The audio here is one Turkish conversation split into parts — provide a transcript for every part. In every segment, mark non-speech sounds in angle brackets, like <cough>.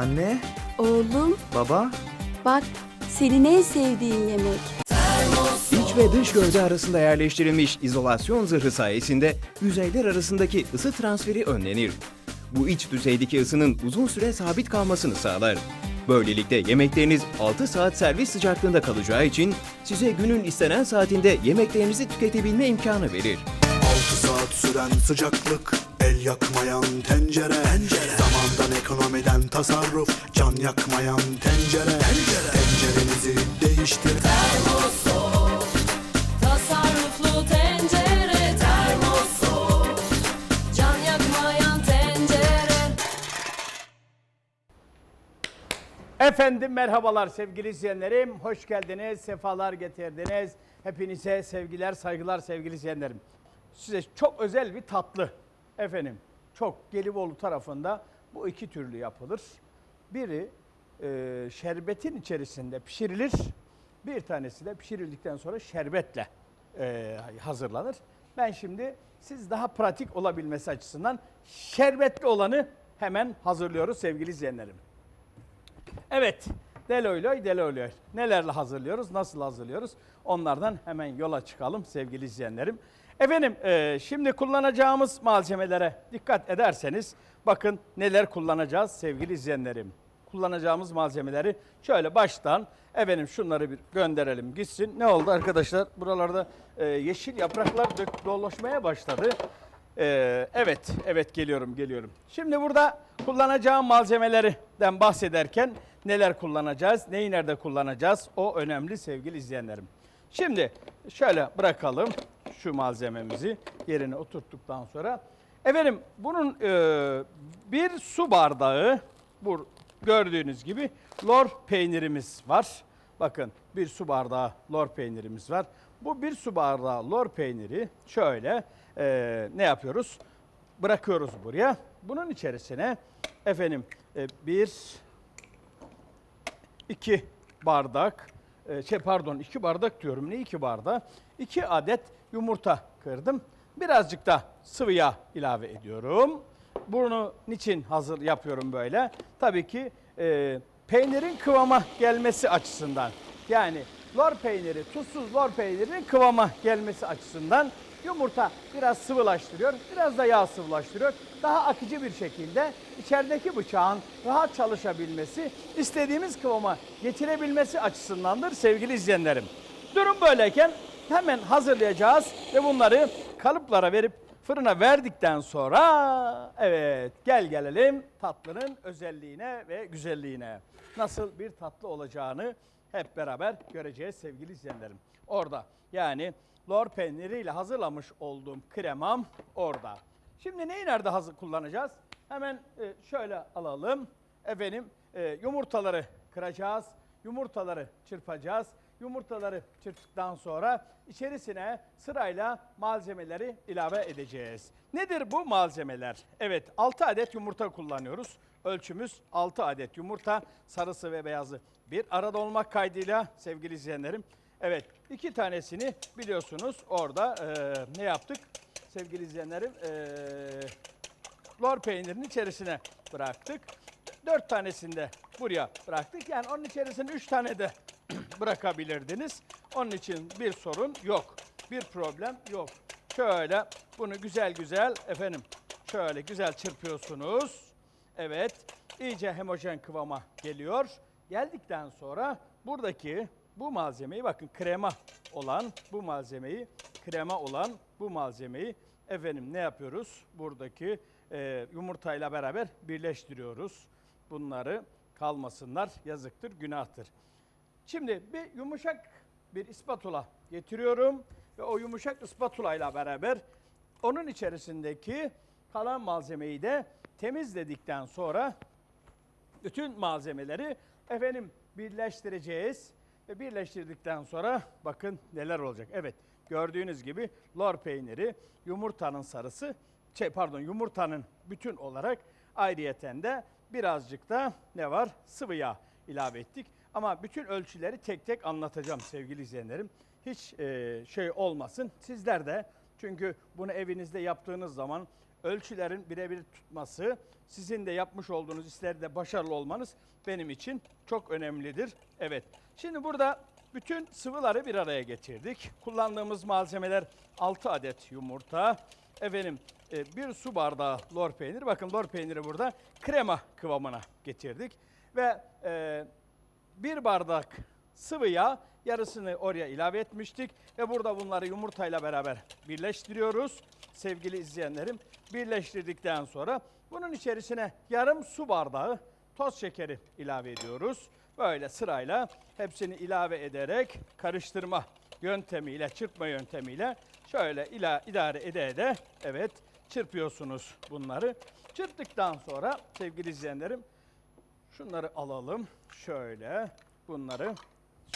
Anne, Oğlum baba. bak senin en sevdiğin yemek. İç ve dış gövde arasında yerleştirilmiş izolasyon zırhı sayesinde yüzeyler arasındaki ısı transferi önlenir. Bu iç düzeydeki ısının uzun süre sabit kalmasını sağlar. Böylelikle yemekleriniz 6 saat servis sıcaklığında kalacağı için size günün istenen saatinde yemeklerinizi tüketebilme imkanı verir. 6 saat süren sıcaklık El yakmayan tencere, tencere. Zamandan ekonomiden tasarruf Can yakmayan tencere, tencere. Tencerenizi değiştir Tasarruflu tencere termosu Can yakmayan tencere Efendim merhabalar sevgili izleyenlerim. Hoş geldiniz, sefalar getirdiniz. Hepinize sevgiler, saygılar sevgili izleyenlerim. Size çok özel bir tatlı. Efendim, çok Gelibolu tarafında bu iki türlü yapılır. Biri e, şerbetin içerisinde pişirilir. Bir tanesi de pişirildikten sonra şerbetle e, hazırlanır. Ben şimdi siz daha pratik olabilmesi açısından şerbetli olanı hemen hazırlıyoruz sevgili izleyenlerim. Evet, deloyloy deloyloy. Nelerle hazırlıyoruz, nasıl hazırlıyoruz? Onlardan hemen yola çıkalım sevgili izleyenlerim. Efendim, e, şimdi kullanacağımız malzemelere dikkat ederseniz bakın neler kullanacağız sevgili izleyenlerim. Kullanacağımız malzemeleri şöyle baştan efendim şunları bir gönderelim gitsin. Ne oldu arkadaşlar? Buralarda e, yeşil yapraklar dök, dolaşmaya başladı. Ee, evet, evet geliyorum, geliyorum. Şimdi burada kullanacağım malzemelerden bahsederken neler kullanacağız, neyi nerede kullanacağız o önemli sevgili izleyenlerim. Şimdi şöyle bırakalım şu malzememizi yerine oturttuktan sonra. Efendim bunun e, bir su bardağı, bu gördüğünüz gibi lor peynirimiz var. Bakın bir su bardağı lor peynirimiz var. Bu bir su bardağı lor peyniri şöyle e, ne yapıyoruz? Bırakıyoruz buraya. Bunun içerisine efendim e, bir, iki bardak, e, şey pardon iki bardak diyorum ne iki bardak? iki adet yumurta kırdım. Birazcık da sıvı yağ ilave ediyorum. Bunu niçin hazır yapıyorum böyle? Tabii ki e, peynirin kıvama gelmesi açısından. Yani lor peyniri, tuzsuz lor peynirinin kıvama gelmesi açısından yumurta biraz sıvılaştırıyor, biraz da yağ sıvılaştırıyor. Daha akıcı bir şekilde içerideki bıçağın rahat çalışabilmesi, istediğimiz kıvama getirebilmesi açısındandır sevgili izleyenlerim. Durum böyleyken hemen hazırlayacağız ve bunları kalıplara verip fırına verdikten sonra evet gel gelelim tatlının özelliğine ve güzelliğine. Nasıl bir tatlı olacağını hep beraber göreceğiz sevgili izleyenlerim. Orada yani lor peyniriyle hazırlamış olduğum kremam orada. Şimdi neyi nerede hazır kullanacağız? Hemen e, şöyle alalım. Efendim e, yumurtaları kıracağız. Yumurtaları çırpacağız. Yumurtaları çırptıktan sonra içerisine sırayla malzemeleri ilave edeceğiz. Nedir bu malzemeler? Evet 6 adet yumurta kullanıyoruz. Ölçümüz 6 adet yumurta sarısı ve beyazı bir arada olmak kaydıyla sevgili izleyenlerim. Evet iki tanesini biliyorsunuz orada e, ne yaptık sevgili izleyenlerim? E, lor peynirin içerisine bıraktık. Dört tanesini de buraya bıraktık. Yani onun içerisine üç tane de bırakabilirdiniz. Onun için bir sorun yok. Bir problem yok. Şöyle bunu güzel güzel efendim şöyle güzel çırpıyorsunuz. Evet iyice homojen kıvama geliyor. Geldikten sonra buradaki bu malzemeyi bakın krema olan bu malzemeyi krema olan bu malzemeyi efendim ne yapıyoruz? Buradaki e, yumurtayla beraber birleştiriyoruz. Bunları kalmasınlar yazıktır günahtır. Şimdi bir yumuşak bir ispatula getiriyorum ve o yumuşak ispatula ile beraber onun içerisindeki kalan malzemeyi de temizledikten sonra bütün malzemeleri efendim birleştireceğiz ve birleştirdikten sonra bakın neler olacak. Evet gördüğünüz gibi lor peyniri, yumurtanın sarısı, şey pardon yumurtanın bütün olarak ayrıyeten de birazcık da ne var? Sıvı yağ ilave ettik. Ama bütün ölçüleri tek tek anlatacağım sevgili izleyenlerim. Hiç e, şey olmasın. Sizler de çünkü bunu evinizde yaptığınız zaman ölçülerin birebir tutması, sizin de yapmış olduğunuz işlerde başarılı olmanız benim için çok önemlidir. Evet. Şimdi burada bütün sıvıları bir araya getirdik. Kullandığımız malzemeler 6 adet yumurta, efendim e, bir su bardağı lor peynir. Bakın lor peyniri burada krema kıvamına getirdik. Ve e, bir bardak sıvı yağ yarısını oraya ilave etmiştik. Ve burada bunları yumurtayla beraber birleştiriyoruz. Sevgili izleyenlerim birleştirdikten sonra bunun içerisine yarım su bardağı toz şekeri ilave ediyoruz. Böyle sırayla hepsini ilave ederek karıştırma yöntemiyle, çırpma yöntemiyle şöyle ila, idare ede ede evet çırpıyorsunuz bunları. Çırptıktan sonra sevgili izleyenlerim şunları alalım. Şöyle bunları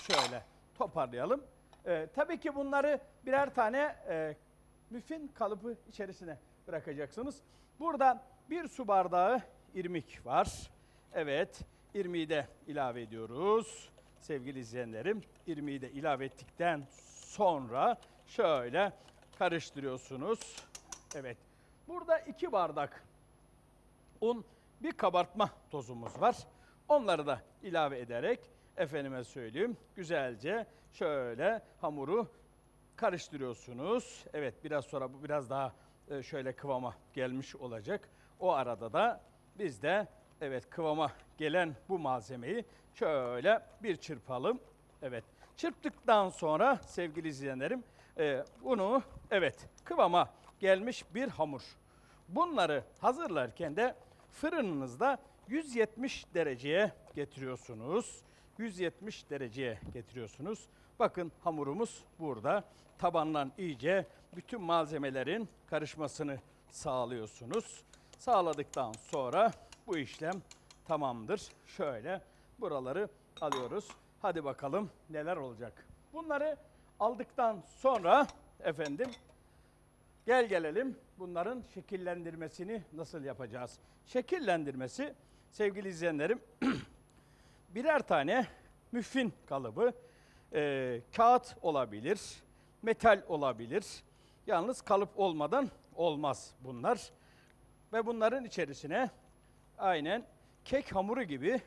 şöyle toparlayalım. Ee, tabii ki bunları birer tane e, müfin kalıbı içerisine bırakacaksınız. Burada bir su bardağı irmik var. Evet, irmiği de ilave ediyoruz. Sevgili izleyenlerim, irmiği de ilave ettikten sonra şöyle karıştırıyorsunuz. Evet, burada iki bardak un, bir kabartma tozumuz var. Onları da ilave ederek efendime söyleyeyim güzelce şöyle hamuru karıştırıyorsunuz. Evet biraz sonra bu biraz daha e, şöyle kıvama gelmiş olacak. O arada da biz de evet kıvama gelen bu malzemeyi şöyle bir çırpalım. Evet çırptıktan sonra sevgili izleyenlerim e, bunu evet kıvama gelmiş bir hamur. Bunları hazırlarken de fırınınızda 170 dereceye getiriyorsunuz. 170 dereceye getiriyorsunuz. Bakın hamurumuz burada. Tabandan iyice bütün malzemelerin karışmasını sağlıyorsunuz. Sağladıktan sonra bu işlem tamamdır. Şöyle buraları alıyoruz. Hadi bakalım neler olacak. Bunları aldıktan sonra efendim Gel gelelim bunların şekillendirmesini nasıl yapacağız? Şekillendirmesi sevgili izleyenlerim <clears throat> birer tane müffin kalıbı, e, kağıt olabilir, metal olabilir. Yalnız kalıp olmadan olmaz bunlar. Ve bunların içerisine aynen kek hamuru gibi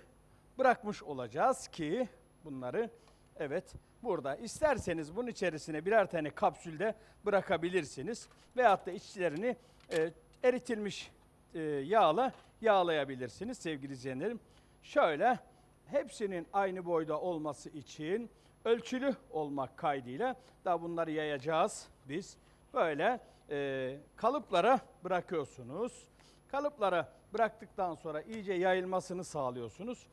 bırakmış olacağız ki bunları evet burada isterseniz bunun içerisine birer tane kapsülde bırakabilirsiniz. Veyahut da içlerini e, eritilmiş e, yağla yağlayabilirsiniz sevgili izleyenlerim. Şöyle hepsinin aynı boyda olması için ölçülü olmak kaydıyla da bunları yayacağız biz. Böyle e, kalıplara bırakıyorsunuz. Kalıplara bıraktıktan sonra iyice yayılmasını sağlıyorsunuz.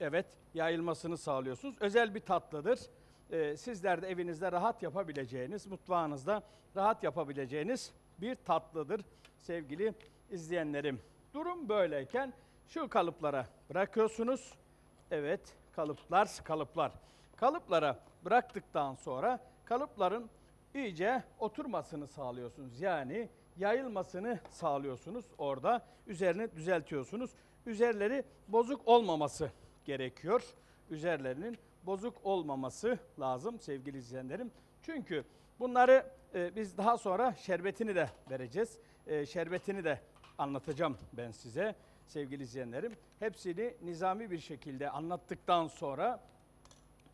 Evet, yayılmasını sağlıyorsunuz. Özel bir tatlıdır. Ee, sizler de evinizde rahat yapabileceğiniz, mutfağınızda rahat yapabileceğiniz bir tatlıdır sevgili izleyenlerim. Durum böyleyken şu kalıplara bırakıyorsunuz. Evet, kalıplar, kalıplar. Kalıplara bıraktıktan sonra kalıpların iyice oturmasını sağlıyorsunuz. Yani yayılmasını sağlıyorsunuz orada. Üzerini düzeltiyorsunuz. Üzerleri bozuk olmaması gerekiyor. Üzerlerinin bozuk olmaması lazım sevgili izleyenlerim. Çünkü bunları e, biz daha sonra şerbetini de vereceğiz. E, şerbetini de anlatacağım ben size sevgili izleyenlerim. Hepsini nizami bir şekilde anlattıktan sonra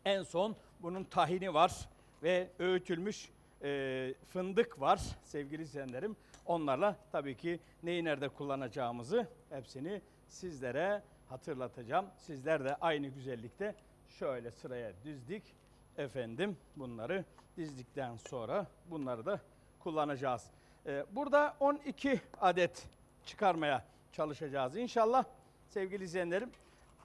en son bunun tahini var ve öğütülmüş e, fındık var sevgili izleyenlerim. Onlarla tabii ki neyi nerede kullanacağımızı hepsini sizlere hatırlatacağım. Sizler de aynı güzellikte şöyle sıraya dizdik. Efendim bunları dizdikten sonra bunları da kullanacağız. E, burada 12 adet çıkarmaya çalışacağız inşallah. Sevgili izleyenlerim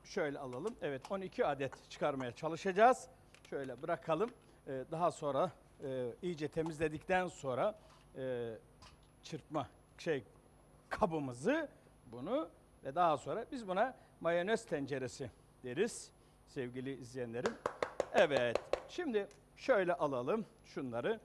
şöyle alalım. Evet 12 adet çıkarmaya çalışacağız. Şöyle bırakalım. Ee, daha sonra e, iyice temizledikten sonra e, çırpma şey kabımızı bunu ve daha sonra biz buna mayonez tenceresi deriz sevgili izleyenlerim. Evet. Şimdi şöyle alalım şunları.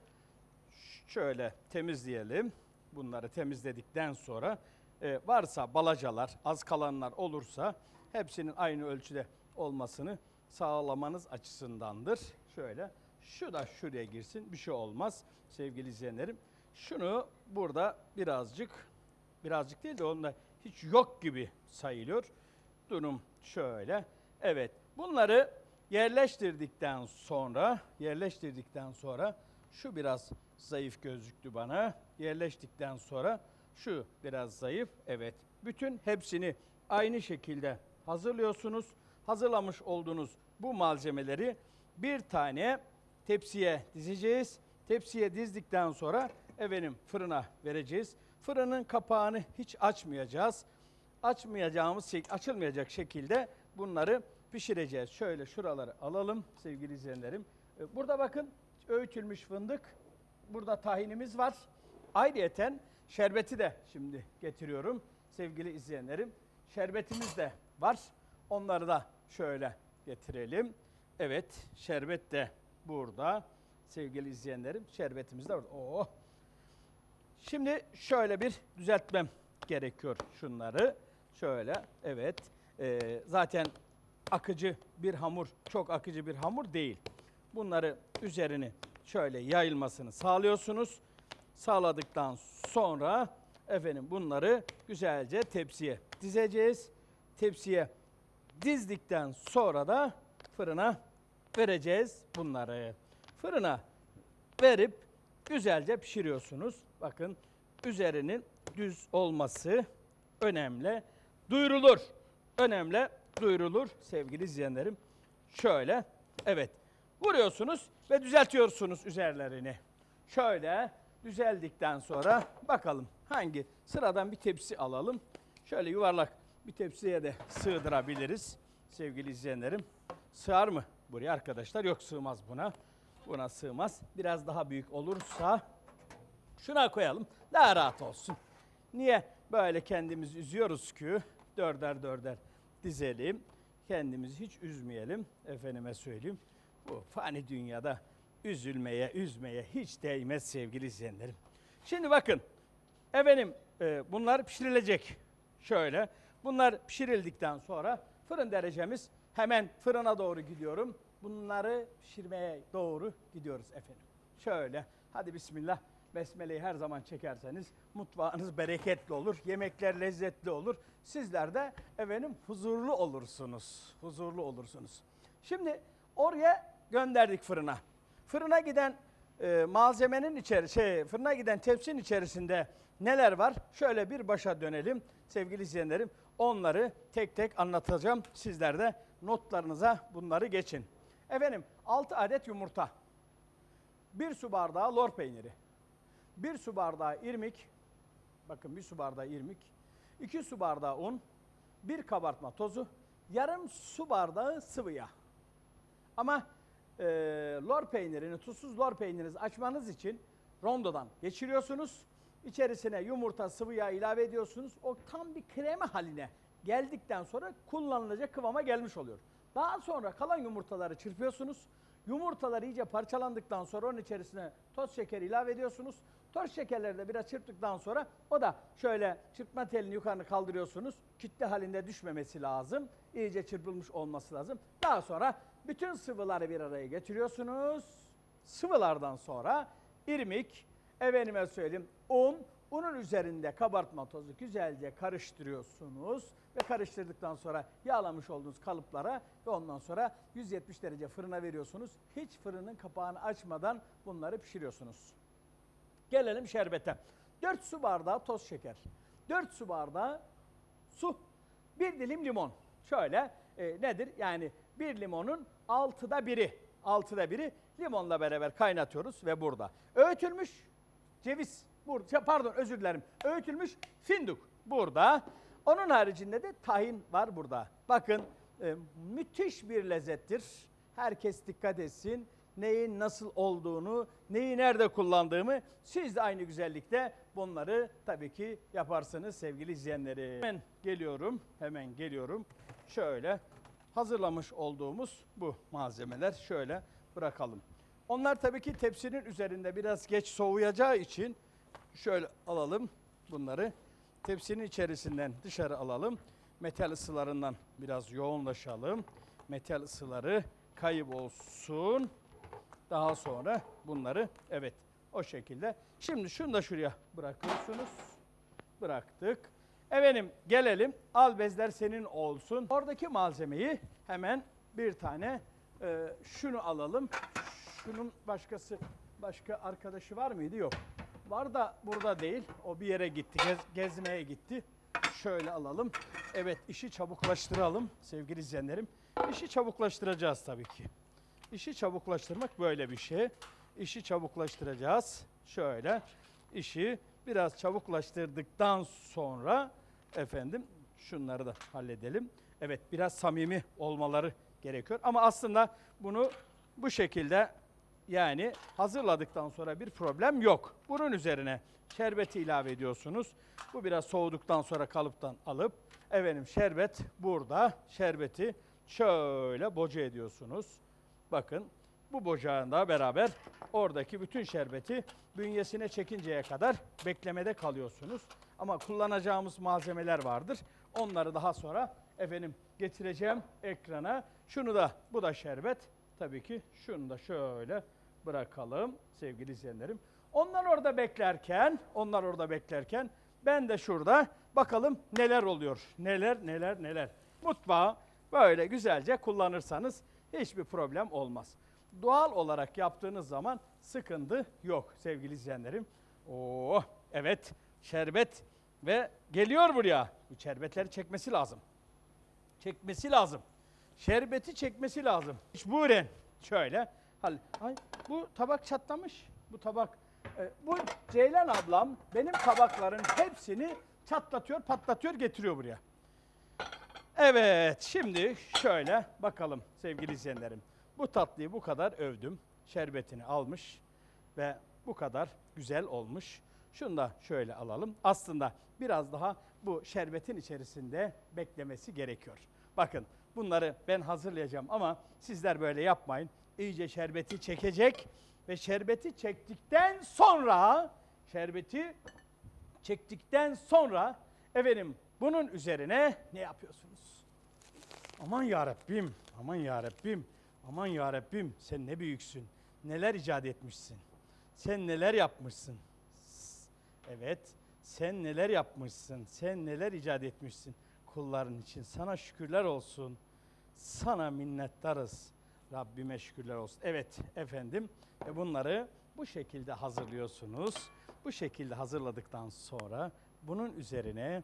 Şöyle temizleyelim. Bunları temizledikten sonra e, varsa balacalar, az kalanlar olursa hepsinin aynı ölçüde olmasını sağlamanız açısındandır. Şöyle şu da şuraya girsin bir şey olmaz sevgili izleyenlerim. Şunu burada birazcık birazcık değil de onda hiç yok gibi sayılıyor. Durum şöyle. Evet. Bunları yerleştirdikten sonra yerleştirdikten sonra şu biraz zayıf gözüktü bana. Yerleştikten sonra şu biraz zayıf. Evet. Bütün hepsini aynı şekilde hazırlıyorsunuz. Hazırlamış olduğunuz bu malzemeleri bir tane tepsiye dizeceğiz. Tepsiye dizdikten sonra efendim fırına vereceğiz. Fırının kapağını hiç açmayacağız. Açmayacağımız açılmayacak şekilde bunları pişireceğiz. Şöyle şuraları alalım sevgili izleyenlerim. Ee, Burada bakın öğütülmüş fındık. Burada tahinimiz var. Ayrıyeten şerbeti de şimdi getiriyorum sevgili izleyenlerim. Şerbetimiz de var. Onları da şöyle getirelim. Evet şerbet de burada sevgili izleyenlerim. Şerbetimiz de orada. Oh. Şimdi şöyle bir düzeltmem gerekiyor şunları. Şöyle evet Ee, zaten akıcı bir hamur çok akıcı bir hamur değil. Bunları üzerini şöyle yayılmasını sağlıyorsunuz. Sağladıktan sonra efendim bunları güzelce tepsiye dizeceğiz. Tepsiye dizdikten sonra da fırına vereceğiz bunları. Fırına verip güzelce pişiriyorsunuz. Bakın üzerinin düz olması önemli. Duyurulur. Önemli duyurulur sevgili izleyenlerim. Şöyle evet vuruyorsunuz ve düzeltiyorsunuz üzerlerini. Şöyle düzeldikten sonra bakalım hangi sıradan bir tepsi alalım. Şöyle yuvarlak bir tepsiye de sığdırabiliriz sevgili izleyenlerim. Sığar mı buraya arkadaşlar? Yok sığmaz buna. Buna sığmaz. Biraz daha büyük olursa şuna koyalım. Daha rahat olsun. Niye böyle kendimizi üzüyoruz ki? Dörder dörder dizelim. Kendimizi hiç üzmeyelim. Efendime söyleyeyim. Bu fani dünyada üzülmeye, üzmeye hiç değmez sevgili izleyenlerim. Şimdi bakın. Efendim e, bunlar pişirilecek. Şöyle. Bunlar pişirildikten sonra fırın derecemiz hemen fırına doğru gidiyorum. Bunları pişirmeye doğru gidiyoruz efendim. Şöyle. Hadi bismillah. Besmele'yi her zaman çekerseniz mutfağınız bereketli olur. Yemekler lezzetli olur. Sizler de efendim huzurlu olursunuz. Huzurlu olursunuz. Şimdi oraya gönderdik fırına. Fırına giden e, malzemenin içeri şey fırına giden tepsinin içerisinde neler var? Şöyle bir başa dönelim sevgili izleyenlerim. Onları tek tek anlatacağım. Sizler de notlarınıza bunları geçin. Efendim 6 adet yumurta. 1 su bardağı lor peyniri. 1 su bardağı irmik. Bakın 1 su bardağı irmik. 2 su bardağı un. 1 kabartma tozu. Yarım su bardağı sıvı yağ. Ama e, lor peynirini, tuzsuz lor peynirinizi açmanız için rondodan geçiriyorsunuz. İçerisine yumurta, sıvı yağ ilave ediyorsunuz. O tam bir krema haline geldikten sonra kullanılacak kıvama gelmiş oluyor. Daha sonra kalan yumurtaları çırpıyorsunuz. Yumurtalar iyice parçalandıktan sonra onun içerisine toz şeker ilave ediyorsunuz. Toz şekerleri de biraz çırptıktan sonra o da şöyle çırpma telini yukarı kaldırıyorsunuz. Kütle halinde düşmemesi lazım. İyice çırpılmış olması lazım. Daha sonra bütün sıvıları bir araya getiriyorsunuz. Sıvılardan sonra irmik, efendime söyleyeyim un, unun üzerinde kabartma tozu güzelce karıştırıyorsunuz. Ve karıştırdıktan sonra yağlamış olduğunuz kalıplara ve ondan sonra 170 derece fırına veriyorsunuz. Hiç fırının kapağını açmadan bunları pişiriyorsunuz. Gelelim şerbete. 4 su bardağı toz şeker. 4 su bardağı su. Bir dilim limon. Şöyle e, nedir? Yani bir limonun altıda biri. Altıda biri limonla beraber kaynatıyoruz ve burada. Öğütülmüş ceviz. Burada, pardon özür dilerim. Öğütülmüş fındık burada. Onun haricinde de tahin var burada. Bakın e, müthiş bir lezzettir. Herkes dikkat etsin. Neyin nasıl olduğunu, neyi nerede kullandığımı siz de aynı güzellikte bunları tabii ki yaparsınız sevgili izleyenlerim. Hemen geliyorum, hemen geliyorum. Şöyle hazırlamış olduğumuz bu malzemeler şöyle bırakalım. Onlar tabii ki tepsinin üzerinde biraz geç soğuyacağı için şöyle alalım bunları. Tepsinin içerisinden dışarı alalım. Metal ısılarından biraz yoğunlaşalım. Metal ısıları kaybolsun. Daha sonra bunları evet o şekilde. Şimdi şunu da şuraya bırakıyorsunuz. bıraktık. Efendim gelelim al bezler senin olsun. Oradaki malzemeyi hemen bir tane e, şunu alalım. Şunun başkası başka arkadaşı var mıydı? Yok. Var da burada değil. O bir yere gitti. gez- gezmeye gitti. Şöyle alalım. Evet işi çabuklaştıralım sevgili izleyenlerim. İşi çabuklaştıracağız tabii ki. İşi çabuklaştırmak böyle bir şey. İşi çabuklaştıracağız. Şöyle işi biraz çabuklaştırdıktan sonra efendim şunları da halledelim. Evet biraz samimi olmaları gerekiyor ama aslında bunu bu şekilde yani hazırladıktan sonra bir problem yok. Bunun üzerine şerbeti ilave ediyorsunuz. Bu biraz soğuduktan sonra kalıptan alıp efendim şerbet burada. Şerbeti şöyle boca ediyorsunuz. Bakın bu bocağında beraber oradaki bütün şerbeti bünyesine çekinceye kadar beklemede kalıyorsunuz. Ama kullanacağımız malzemeler vardır. Onları daha sonra efendim getireceğim ekrana. Şunu da bu da şerbet. Tabii ki şunu da şöyle bırakalım sevgili izleyenlerim. Onlar orada beklerken, onlar orada beklerken ben de şurada bakalım neler oluyor. Neler neler neler. Mutfağı böyle güzelce kullanırsanız hiçbir problem olmaz. Doğal olarak yaptığınız zaman sıkıntı yok sevgili izleyenlerim. Oo evet şerbet ve geliyor buraya. Bu şerbetleri çekmesi lazım. Çekmesi lazım. Şerbeti çekmesi lazım. Mecburen şöyle. Ay, bu tabak çatlamış. Bu tabak. e, bu Ceylan ablam benim tabakların hepsini çatlatıyor, patlatıyor, getiriyor buraya. Evet, şimdi şöyle bakalım sevgili izleyenlerim. Bu tatlıyı bu kadar övdüm. Şerbetini almış ve bu kadar güzel olmuş. Şunu da şöyle alalım. Aslında biraz daha bu şerbetin içerisinde beklemesi gerekiyor. Bakın bunları ben hazırlayacağım ama sizler böyle yapmayın. İyice şerbeti çekecek ve şerbeti çektikten sonra şerbeti çektikten sonra efendim bunun üzerine ne yapıyorsunuz? Aman ya Rabbim, aman ya Rabbim, aman ya Rabbim sen ne büyüksün. Neler icat etmişsin. Sen neler yapmışsın. Evet, sen neler yapmışsın. Sen neler icat etmişsin kulların için. Sana şükürler olsun. Sana minnettarız. Rabbime şükürler olsun. Evet efendim e bunları bu şekilde hazırlıyorsunuz. Bu şekilde hazırladıktan sonra bunun üzerine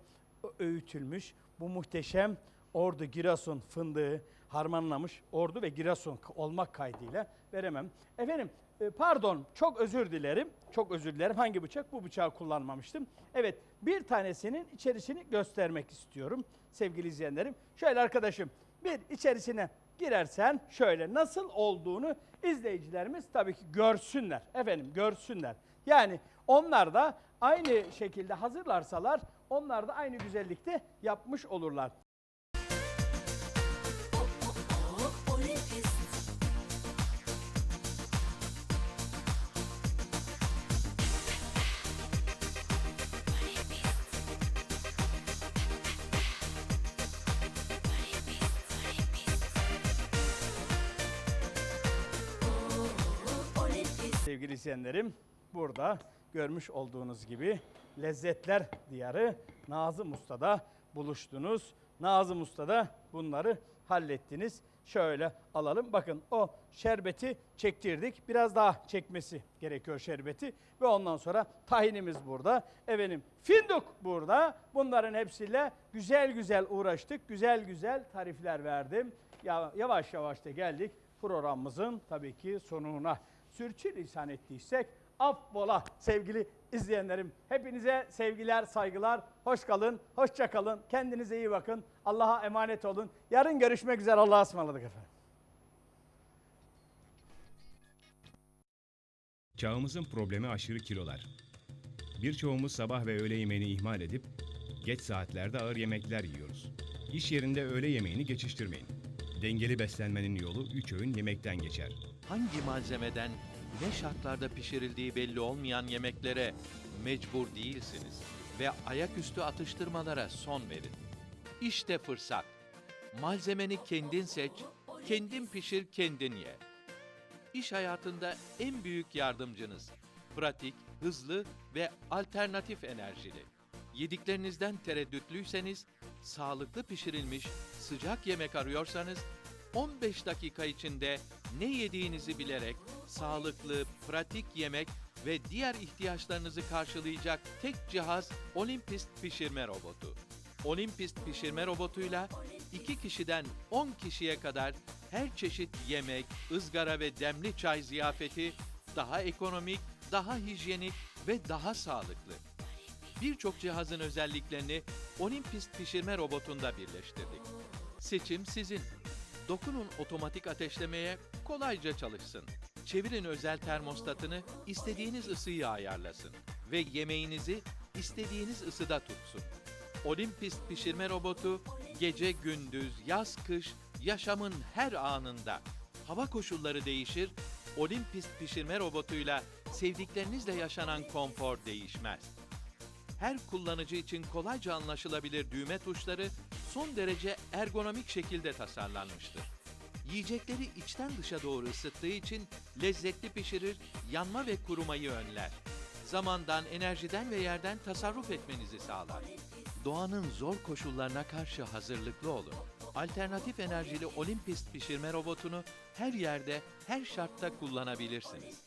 öğütülmüş bu muhteşem Ordu Giresun fındığı harmanlamış Ordu ve Giresun olmak kaydıyla veremem. Efendim e, pardon çok özür dilerim. Çok özür dilerim. Hangi bıçak? Bu bıçağı kullanmamıştım. Evet bir tanesinin içerisini göstermek istiyorum sevgili izleyenlerim. Şöyle arkadaşım bir içerisine girersen şöyle nasıl olduğunu izleyicilerimiz tabii ki görsünler. Efendim görsünler. Yani onlar da aynı şekilde hazırlarsalar onlar da aynı güzellikte yapmış olurlar. İzleyenlerim, burada görmüş olduğunuz gibi lezzetler diyarı Nazım Usta'da buluştunuz. Nazım Usta'da bunları hallettiniz. Şöyle alalım. Bakın o şerbeti çektirdik. Biraz daha çekmesi gerekiyor şerbeti. Ve ondan sonra tahinimiz burada. Efendim fındık burada. Bunların hepsiyle güzel güzel uğraştık. Güzel güzel tarifler verdim. Ya, yavaş yavaş da geldik programımızın tabii ki sonuna sürçülisan ettiysek affola sevgili izleyenlerim. Hepinize sevgiler, saygılar. Hoş kalın, hoşça kalın. Kendinize iyi bakın. Allah'a emanet olun. Yarın görüşmek üzere. Allah'a ısmarladık efendim. Çağımızın problemi aşırı kilolar. Birçoğumuz sabah ve öğle yemeğini ihmal edip geç saatlerde ağır yemekler yiyoruz. İş yerinde öğle yemeğini geçiştirmeyin. Dengeli beslenmenin yolu 3 öğün yemekten geçer. Hangi malzemeden ne şartlarda pişirildiği belli olmayan yemeklere mecbur değilsiniz ve ayaküstü atıştırmalara son verin. İşte fırsat. Malzemeni kendin seç, kendin pişir, kendin ye. İş hayatında en büyük yardımcınız. Pratik, hızlı ve alternatif enerjili. Yediklerinizden tereddütlüyseniz, sağlıklı pişirilmiş sıcak yemek arıyorsanız 15 dakika içinde ne yediğinizi bilerek sağlıklı, pratik yemek ve diğer ihtiyaçlarınızı karşılayacak tek cihaz Olympist pişirme robotu. Olympist pişirme robotuyla 2 kişiden 10 kişiye kadar her çeşit yemek, ızgara ve demli çay ziyafeti daha ekonomik, daha hijyenik ve daha sağlıklı. Birçok cihazın özelliklerini Olympist pişirme robotunda birleştirdik. Seçim sizin. Dokunun otomatik ateşlemeye kolayca çalışsın. Çevirin özel termostatını istediğiniz ısıyı ayarlasın ve yemeğinizi istediğiniz ısıda tutsun. Olympist pişirme robotu gece gündüz, yaz kış, yaşamın her anında. Hava koşulları değişir, Olympist pişirme robotuyla sevdiklerinizle yaşanan konfor değişmez. Her kullanıcı için kolayca anlaşılabilir düğme tuşları son derece ergonomik şekilde tasarlanmıştır. Yiyecekleri içten dışa doğru ısıttığı için lezzetli pişirir, yanma ve kurumayı önler. Zamandan, enerjiden ve yerden tasarruf etmenizi sağlar. Doğanın zor koşullarına karşı hazırlıklı olun. Alternatif enerjili Olympist pişirme robotunu her yerde, her şartta kullanabilirsiniz.